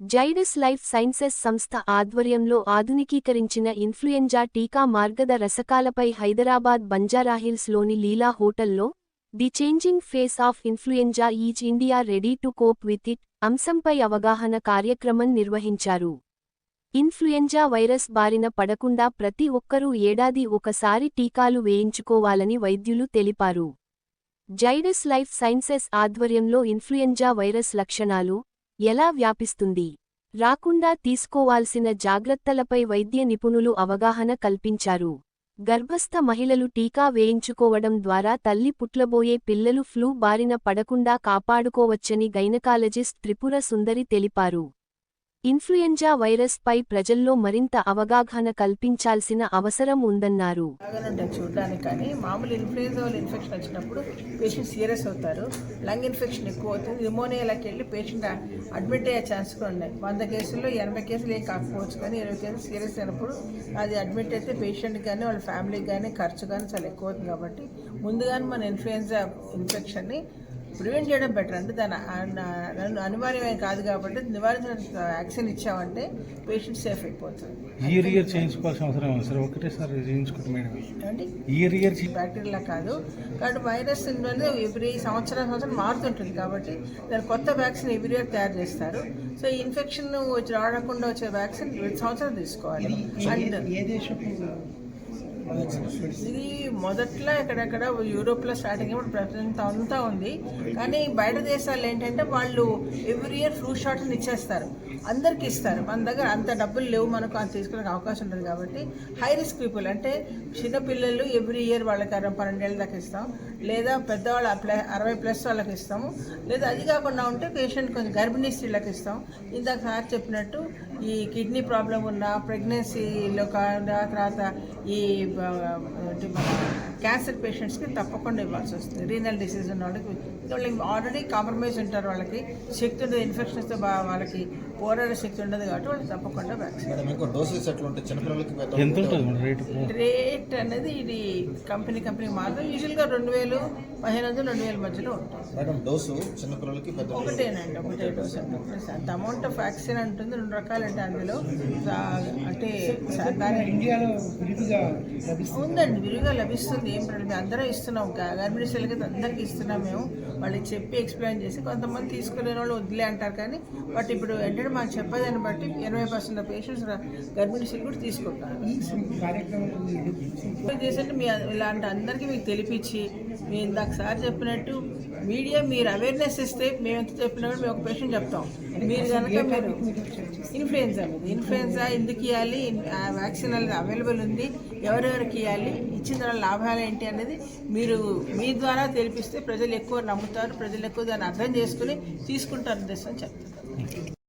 Zydus life sciences సంస్థ ఆధ్వర్యంలో ఆధునికీకరించిన influenza టీకా మార్గద రసకాలపై హైదరాబాద్ బంజారాహిల్స్లోని లీలా హోటల్లో the changing face of influenza is India ready to cope with it అంశంపై అవగాహన కార్యక్రమం నిర్వహించారు. ఇన్ఫ్లుయెంజా వైరస్ బారిన పడకుండా ప్రతి ఒక్కరూ ఏడాది ఒకసారి టీకాలు వేయించుకోవాలని వైద్యులు తెలిపారు. జైడస్ లైఫ్ సైన్సెస్ ఆధ్వర్యంలో ఇన్ఫ్లుయెంజా వైరస్ లక్షణాలు ఎలా వ్యాపిస్తుంది? రాకుండా తీసుకోవాల్సిన జాగ్రత్తలపై వైద్య నిపుణులు అవగాహన కల్పించారు. గర్భస్థ మహిళలు టీకా వేయించుకోవడం ద్వారా తల్లి పుట్లబోయే పిల్లలు ఫ్లూ బారిన పడకుండా కాపాడుకోవచ్చని గైనకాలజిస్ట్ త్రిపుర సుందరి తెలిపారు. ఇన్ఫ్లుయెంజా వైరస్ పై ప్రజల్లో మరింత అవగాహన కల్పించాల్సిన అవసరం ఉందన్నారు. చూడడానికి కానీ మామూలు ఇన్ఫ్లుయెంజా ఇన్ఫెక్షన్ వచ్చినప్పుడు పేషెంట్ సీరియస్ అవుతారు. లంగ్ ఇన్ఫెక్షన్ ఎక్కువ అవుతుంది. న్యూమోనియాలకి వెళ్ళి పేషెంట్ అడ్మిట్ అయ్యే ఛాన్స్ కూడా ఉన్నాయి. వంద కేసుల్లో ఎనభై కేసులు ఏం కాకపోవచ్చు కానీ ఇరవై కేసులు సీరియస్ అయినప్పుడు అది అడ్మిట్ అయితే పేషెంట్ కానీ వాళ్ళ ఫ్యామిలీకి కానీ ఖర్చు కానీ చాలా ఎక్కువ అవుతుంది కాబట్టి ముందుగానే మన ఇన్ఫ్లుయెంజా ఇన్ఫెక్షన్ని ప్రివెంట్ చేయడం బెటర్ అంటే దాని అన- అన- అనివార్యమే కాదు కాబట్టి నివారించిన వ్యాక్సిన్ ఇచ్చామంటే పేషెంట్ సేఫ్ అయిపోతుంది ఇయర్ ఇయర్ చేయించుకోవాల్సిన అవసరం సార్? ఒకటేసారి మేడం. ఇయర్ ఇయర్ బ్యాక్టీరియా కాదు. కాబట్టి వైరస్ అనేది ఎవ్రీ సంవత్సరం సంవత్సరం మారుతుంటుంది కాబట్టి దాని కొత్త వ్యాక్సిన్ ఎవ్రీ ఇయర్ తయారు చేస్తారు. సో ఈ ఇన్ఫెక్షన్ వచ్చి రాకుండా వచ్చే వ్యాక్సిన్ ప్రతి సంవత్సరం తీసుకోవాలి. అండ్ ఇది మొదట్లో ఎక్కడెక్కడ యూరోప్లో స్టార్టింగ్ ఇప్పుడు ప్రపంచం అంతా ఉంది. కానీ బయట దేశాలు ఏంటంటే వాళ్ళు ఎవ్రీ ఇయర్ ఫ్రూట్ షాట్ని ఇచ్చేస్తారు. అందరికి ఇస్తారు. మన దగ్గర అంత డబ్బులు లేవు మనకు అంత తీసుకునే అవకాశం ఉంటుంది కాబట్టి హై రిస్క్ పీపుల్ అంటే చిన్నపిల్లలు ఎవ్రీ ఇయర్ వాళ్ళకి అరవై పన్నెండేళ్ళ దాకా ఇస్తాం. లేదా పెద్దవాళ్ళు ప్లస్ అరవై ప్లస్ వాళ్ళకి ఇస్తాము. లేదా అది కాకుండా ఉంటే పేషెంట్ కొంచెం గర్భిణీ స్త్రీలకు ఇస్తాం. ఇందాక సార్ చెప్పినట్టు ఈ కిడ్నీ ప్రాబ్లం ఉన్న ప్రెగ్నెన్సీలో కాకుండా తర్వాత ఈ క్యాన్సర్ పేషెంట్స్కి తప్పకుండా ఇవ్వాల్సి వస్తుంది. రీనల్ డిసీజ్ ఉన్న వాళ్ళకి వాళ్ళకి ఆల్రెడీ కాంప్రమైజ్ ఉంటారు వాళ్ళకి. శక్తి ఉండదు ఇన్ఫెక్షన్ వస్తే బా వాళ్ళకి పోరాడే శక్తి ఉండదు కాబట్టి వాళ్ళకి తప్పకుండా వ్యాక్సిన్. రేటు? అనేది ఇది కంపెనీ కంపెనీ మాత్రం యూజువల్గా రెండు వేలు పదిహేను వందలు రెండు వేల మధ్యలో ఉంటుంది డోసు చిన్నపిల్లలకి ఒకటేనండి ఒకటే డోస్. అంత అమౌంట్ ఆఫ్ వ్యాక్సిన్ ఉంటుంది రెండు రకాలు అంటే అందులో అంటే ఇండియాలో ఉందండి విరిగా లభిస్తుంది ఏం ప్రాబ్లం. అందరం ఇస్తున్నాం గ- గర్భిణీ స్త్రీలకి అందరికీ ఇస్తున్నాం మేము. వాళ్ళకి చెప్పి ఎక్స్ప్లెయిన్ చేసి కొంతమంది తీసుకునే వాళ్ళు వదిలే అంటారు కానీ బట్ ఇప్పుడు ఏంటంటే మాకు చెప్పేదాన్ని బట్టి ఎనభై పర్సెంట్ పేషెంట్స్ గర్భిణీ స్త్రీలు కూడా తీసుకుంటారు. ఈ కార్యక్రమం ఏం చేసంటే మీ ఇలాంటి అందరికీ మీకు తెలిపించి మీ ఇందాక సార్ చెప్పినట్టు మీడియా మీరు అవేర్నెస్ ఇస్తే మేము ఎంత చెప్పినా కూడా మేము ఒక క్వశ్చన్ చెప్తాం. మీరు కనుక మీరు ఇన్ఫ్లుయెన్జా మీద ఇన్ఫ్లుయెన్జా ఎందుకు ఇవ్వాలి? ఆ వ్యాక్సిన్ అనేది అవైలబుల్ ఉంది. ఎవరెవరికి ఇవ్వాలి? ఇచ్చిన తర్వాత లాభాలు ఏంటి అనేది మీరు మీ ద్వారా తెలిపిస్తే ప్రజలు ఎక్కువ నమ్ముతారు. ప్రజలు ఎక్కువ దాన్ని అర్థం చేసుకుని తీసుకుంటారు ఉద్దేశం చెప్తారు